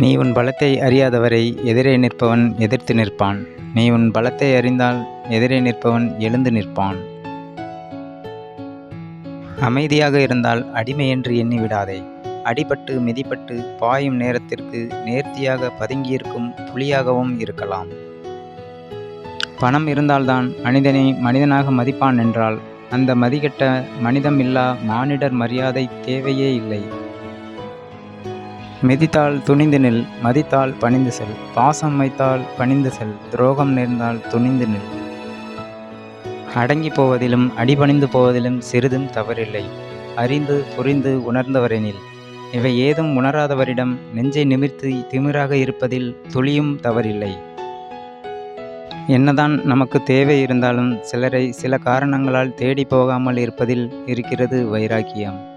நீ உன் பலத்தை அறியாதவரை எதிரே நிற்பவன் எதிர்த்து நிற்பான். நீ உன் பலத்தை அறிந்தால் எதிரே நிற்பவன் எழுந்து நிற்பான். அமைதியாக இருந்தால் அடிமை என்று எண்ணி விடாதே. அடிபட்டு மிதிப்பட்டு பாயும் நேரத்திற்கு நேர்த்தியாக பதுங்கியிருக்கும் புலியாகவும் இருக்கலாம். பணம் இருந்தால்தான் மனிதனை மனிதனாக மதிப்பான் என்றால் அந்த மதிகட்ட மனிதம் இல்லா மானிடர் மரியாதை தேவையே இல்லை. மிதித்தால் துணிந்து நில் மதித்தால் பணிந்து செல். பாசம் வைத்தால் பணிந்து செல் துரோகம் நேர்ந்தால் துணிந்து நில். அடங்கி போவதிலும் அடிபணிந்து போவதிலும் சிறிதும் தவறில்லை. அறிந்து புரிந்து உணர்ந்தவரெனில் இவை ஏதும் உணராதவரிடம் நெஞ்சை நிமிர்த்தி திமிராக இருப்பதில் துளியும் தவறில்லை. என்னதான் நமக்கு தேவை இருந்தாலும் சிலரை சில காரணங்களால் தேடி போகாமல் இருப்பதில் இருக்கிறது வைராக்கியம்.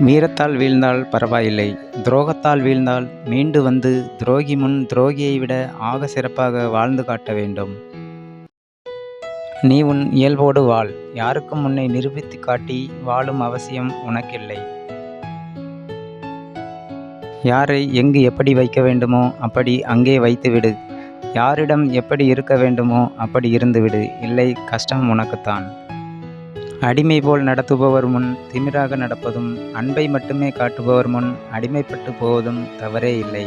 வீரத்தால் வீழ்ந்தால் பரவாயில்லை. துரோகத்தால் வீழ்ந்தால் மீண்டு வந்து துரோகி முன் துரோகியை விட ஆக சிறப்பாக வாழ்ந்து காட்ட வேண்டும். நீ உன் இயல்போடு வாழ். யாருக்கும் உன்னை நிரூபித்து காட்டி வாழும் அவசியம் உனக்கில்லை. யாரை எங்கு எப்படி வைக்க வேண்டுமோ அப்படி அங்கே வைத்துவிடு யாரிடம் எப்படி இருக்க வேண்டுமோ அப்படி இருந்துவிடு இல்லை கஷ்டம் உனக்குத்தான். அடிமை போல் நடத்துபவர் முன் திமிராக நடப்பதும் அன்பை மட்டுமே காட்டுபவர் முன் அடிமைப்பட்டு போவதும் தவறே இல்லை.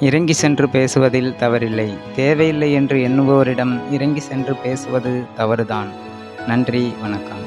இறங்கி சென்று பேசுவதில் தவறில்லை. தேவையில்லை என்று எண்ணுபவரிடம் இறங்கி சென்று பேசுவது தவறுதான். நன்றி வணக்கம்.